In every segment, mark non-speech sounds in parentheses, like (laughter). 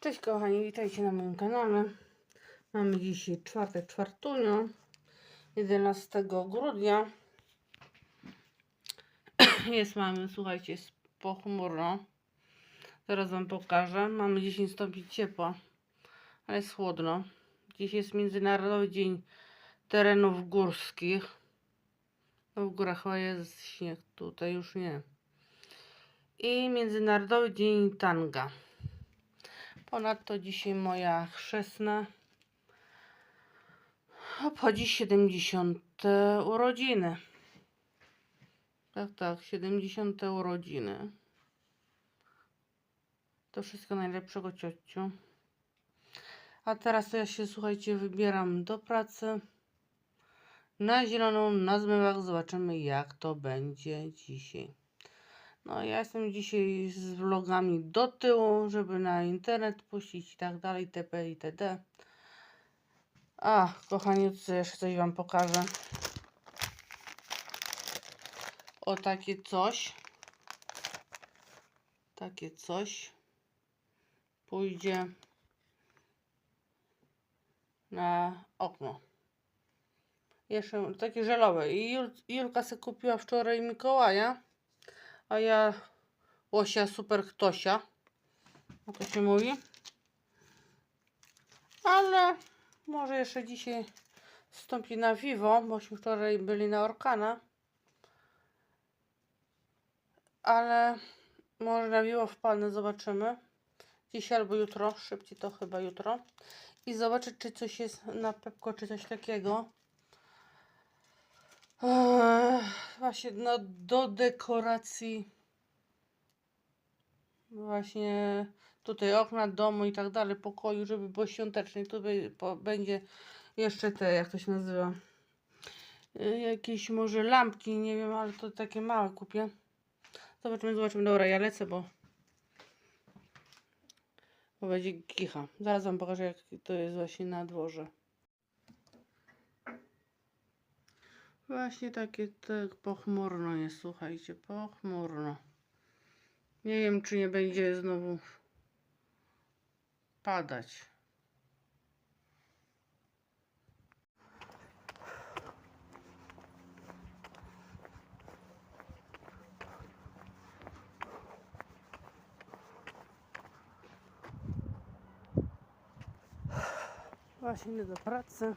Cześć kochani, witajcie na moim kanale. Mamy dzisiaj czwartek, czwartunio, 11 grudnia. (clears throat) Jest mamy, słuchajcie, jest pochmurno. Zaraz wam pokażę. Mamy 10 stopni ciepła, ale jest chłodno. Dziś jest Międzynarodowy Dzień Terenów Górskich. No w górach chyba jest śnieg, tutaj już nie. I Międzynarodowy Dzień Tanga. Ponadto dzisiaj moja chrzestna obchodzi 70 urodziny. Tak, tak, 70 urodziny. To wszystko najlepszego ciociu. A teraz to ja się, słuchajcie, wybieram do pracy. Na zieloną, na zmywach. Zobaczymy, jak to będzie dzisiaj. No, ja jestem dzisiaj z vlogami do tyłu, żeby na internet puścić i tak dalej, TP i TD. A, kochani, co jeszcze coś Wam pokażę. O, takie coś. Takie coś pójdzie na okno. Jeszcze takie żelowe. I Jul, Julka sobie kupiła wczoraj Mikołaja. A ja łosia super ktosia. No to się mówi. Ale może jeszcze dzisiaj wstąpi na Vivo, bośmy wczoraj byli na Orkana. Ale może na Vivo wpadnę, zobaczymy. Dzisiaj albo jutro, szybciej to chyba jutro. I zobaczyć, czy coś jest na Pepko, czy coś takiego. Właśnie no, do dekoracji właśnie tutaj okna domu i tak dalej, pokoju, żeby było świątecznie. Tu będzie jeszcze te, jak to się nazywa, Yy, jakieś może lampki, nie wiem, ale to takie małe kupię. Zobaczymy, zobaczymy. Dobra, ja lecę, bo bo będzie kicha. Zaraz wam pokażę, jak to jest właśnie na dworze. Właśnie takie tak pochmurno jest, słuchajcie, pochmurno. Nie wiem, czy nie będzie znowu padać. Właśnie do pracy.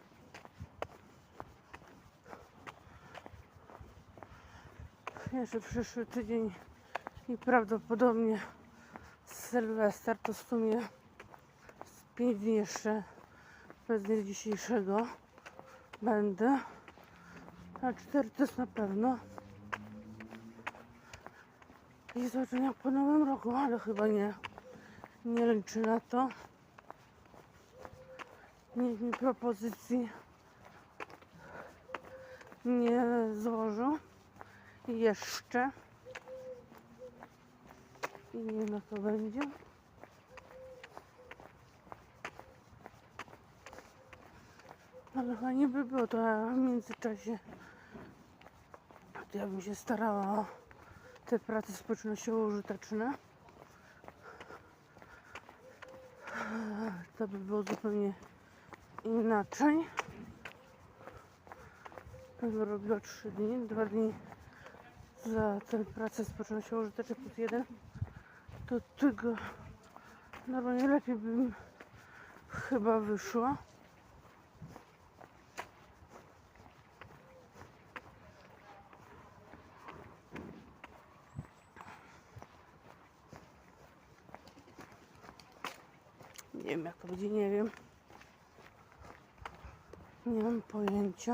Jeszcze przyszły tydzień i prawdopodobnie Sylwester to w sumie z 5 dni jeszcze bez dnia dzisiejszego będę. A 4 to jest na pewno. I zobaczymy jak po nowym roku, ale chyba nie. Nie liczę na to. Nikt mi propozycji nie złożył. Jeszcze. I nie jak to będzie. Ale fajnie by było to w międzyczasie. To ja bym się starała o te prace społecznościowo użyteczne. To by było zupełnie inaczej. Bym robiła 3 dni, 2 dni za tę pracę społecznościowo użyteczne plus jeden to tego normalnie lepiej bym chyba wyszła. Nie wiem jak to będzie, nie wiem. Nie mam pojęcia.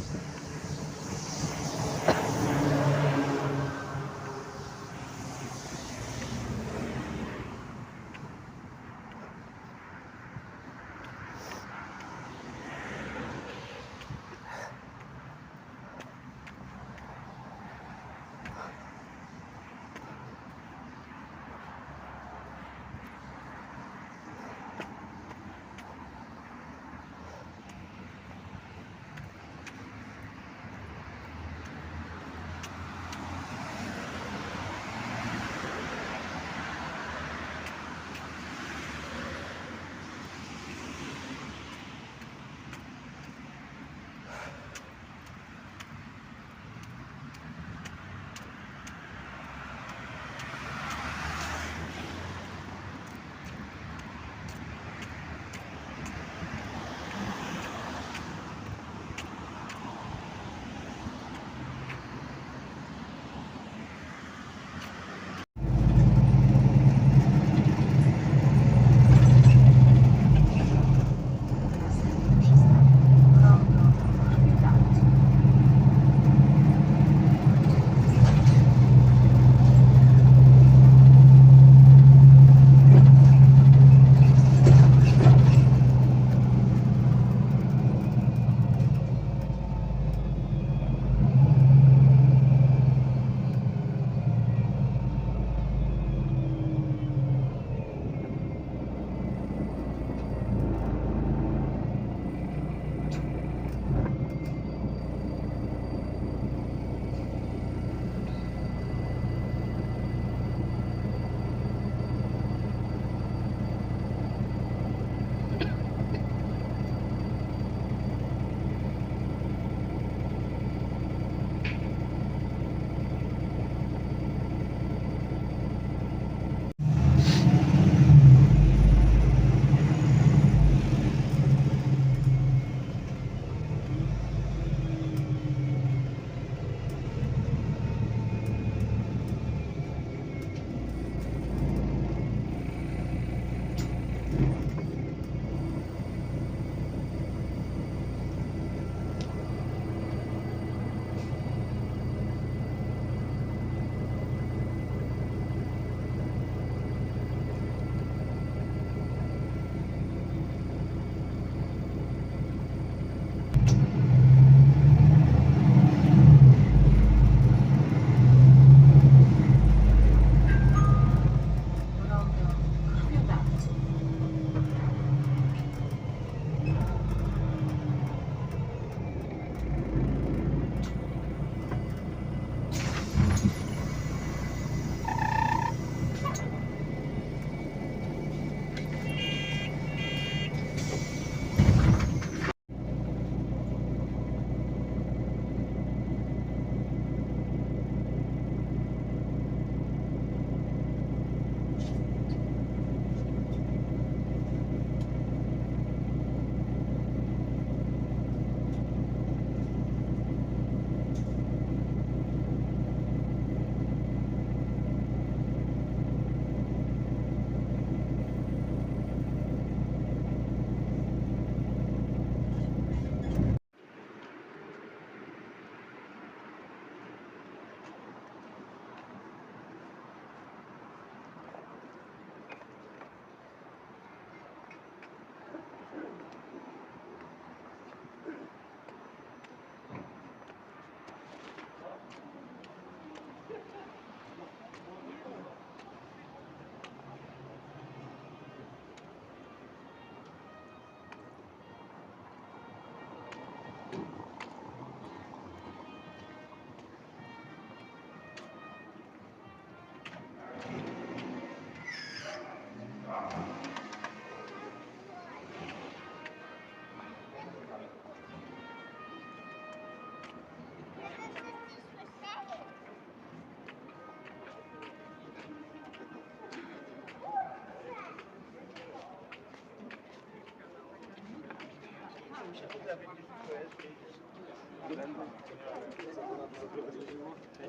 Thank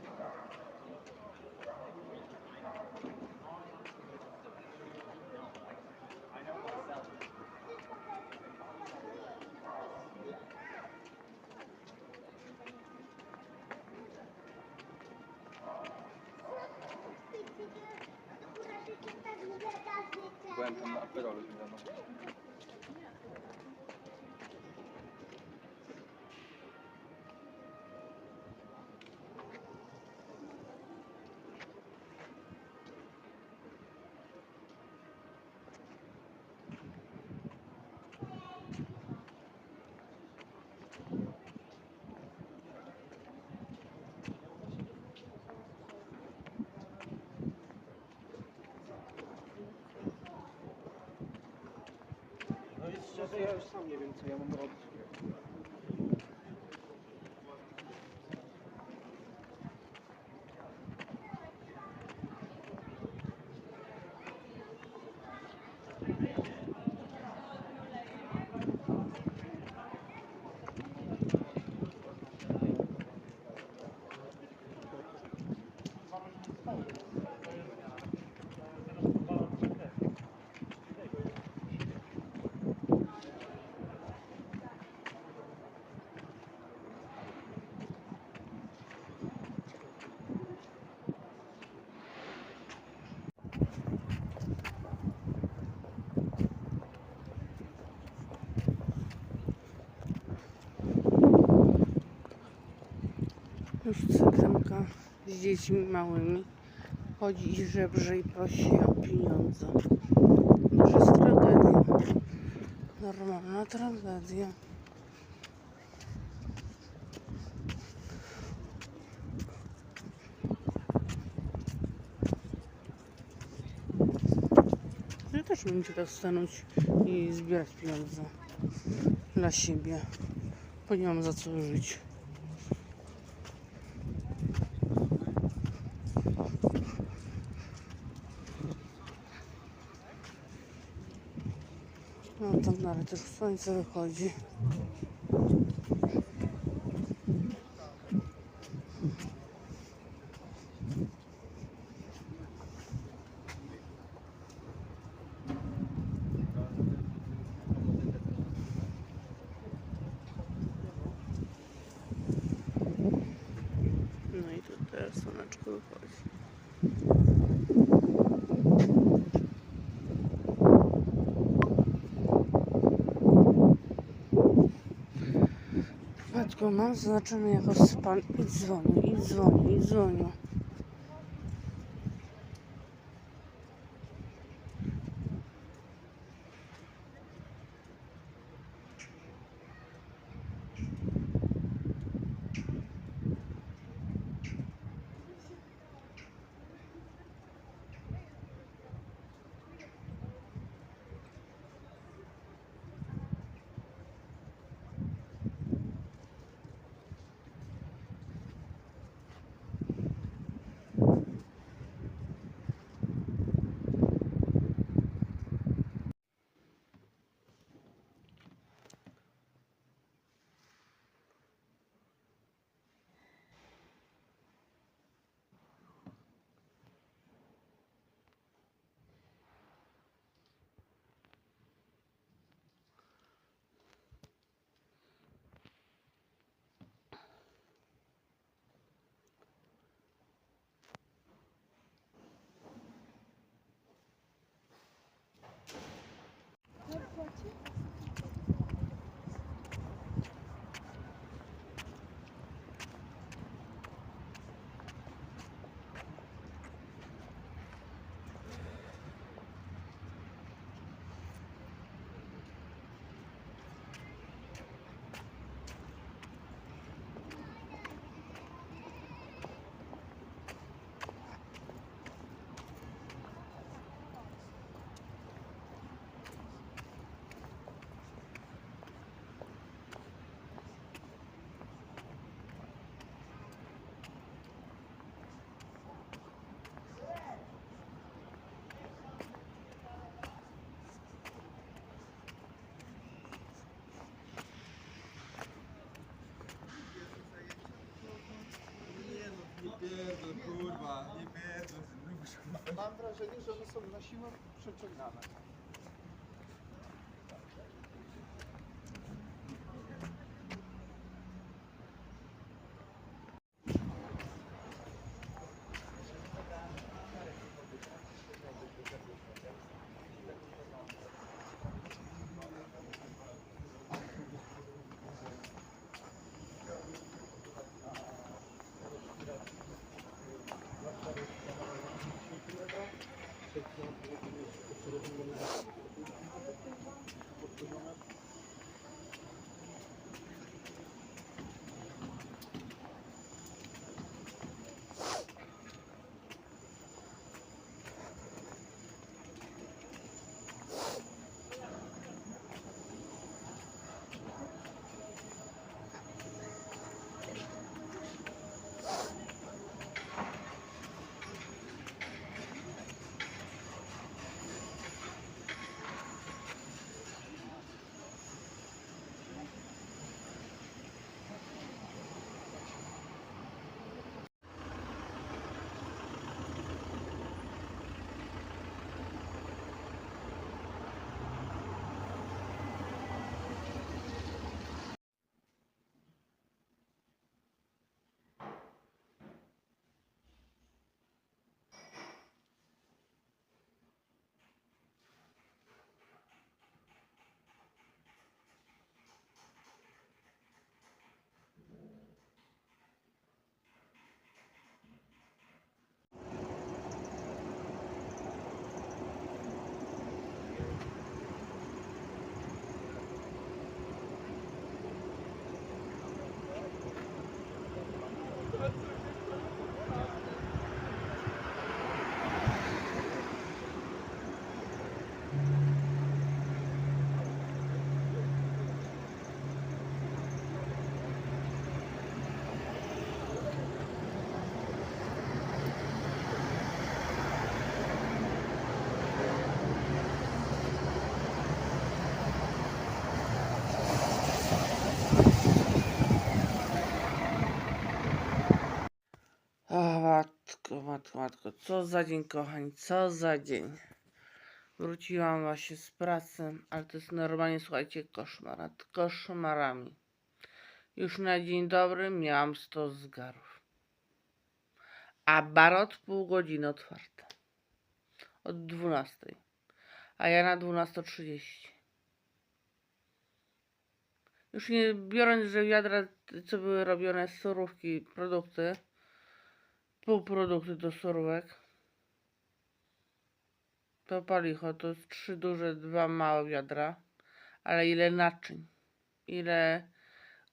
you. Sam nie wiem, co ja mam robić. Już cyganka z dziećmi małymi chodzi i żebrze i prosi o pieniądze. To jest tragedia. Normalna tragedia. Ja też bym się tak stanąć i zbierać pieniądze dla siebie, bo nie mam za co żyć. No dalej też słońce wychodzi. No i słoneczko wychodzi. Matko, mam zaznaczony jako spam i dzwonię, i dzwonię, i dzwonię. Pierdol, kurwa, nie pierdol, Mam wrażenie, że one są na siłę przeciągane. Matko, matko, co za dzień, kochani, co za dzień. Wróciłam właśnie z pracy, ale to jest normalnie, słuchajcie, koszmar nad koszmarami. Już na dzień dobry miałam 100 zgarów. A bar od pół godziny otwarty. Od 12. A ja na 12.30. Już nie biorąc, że wiadra, co były robione surówki, produkty, półprodukty do surówek. To palicho, to jest trzy duże, dwa małe wiadra. Ale ile naczyń, ile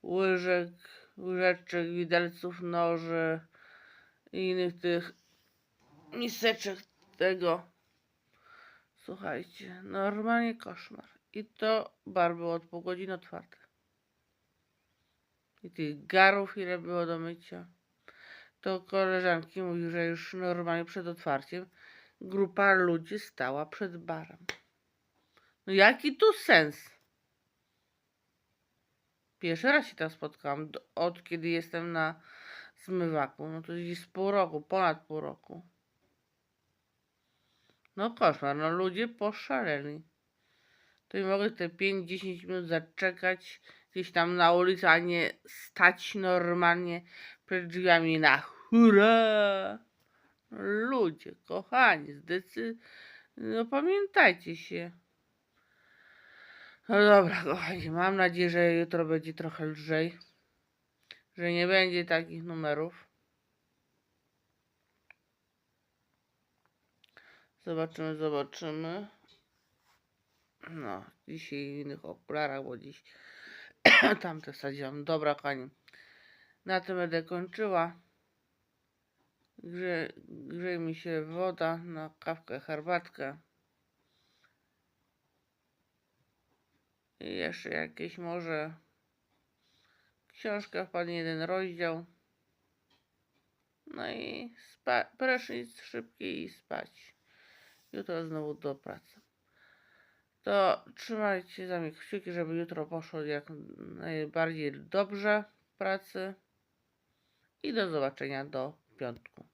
łyżek, łyżeczek, widelców, noży i innych tych miseczek tego. Słuchajcie, normalnie koszmar. I to bar był od pół godziny otwarty. I tych garów ile było do mycia. To koleżanki mówi, że już normalnie przed otwarciem grupa ludzi stała przed barem. No jaki tu sens? Pierwszy raz się tam spotkałam, od kiedy jestem na zmywaku. No to z pół roku, ponad pół roku. No koszmar, no ludzie poszaleli. To nie mogę te 5-10 minut zaczekać gdzieś tam na ulicy, a nie stać normalnie przed drzwiami na hurra. Ludzie, kochani, zdecy... No pamiętajcie się. No dobra, kochani, mam nadzieję, że jutro będzie trochę lżej. Że nie będzie takich numerów. Zobaczymy, zobaczymy. No, dzisiaj w innych okularach, bo dziś (coughs) tamte sadziłam. Dobra, kochani. Na tym będę kończyła. Grze, grzeje mi się woda na kawkę, herbatkę. I jeszcze jakieś może książka wpadnie jeden rozdział. No i spa- prysznic szybki i spać. Jutro znowu do pracy. To trzymajcie za mnie kciuki, żeby jutro poszło jak najbardziej dobrze w pracy. I do zobaczenia do piątku.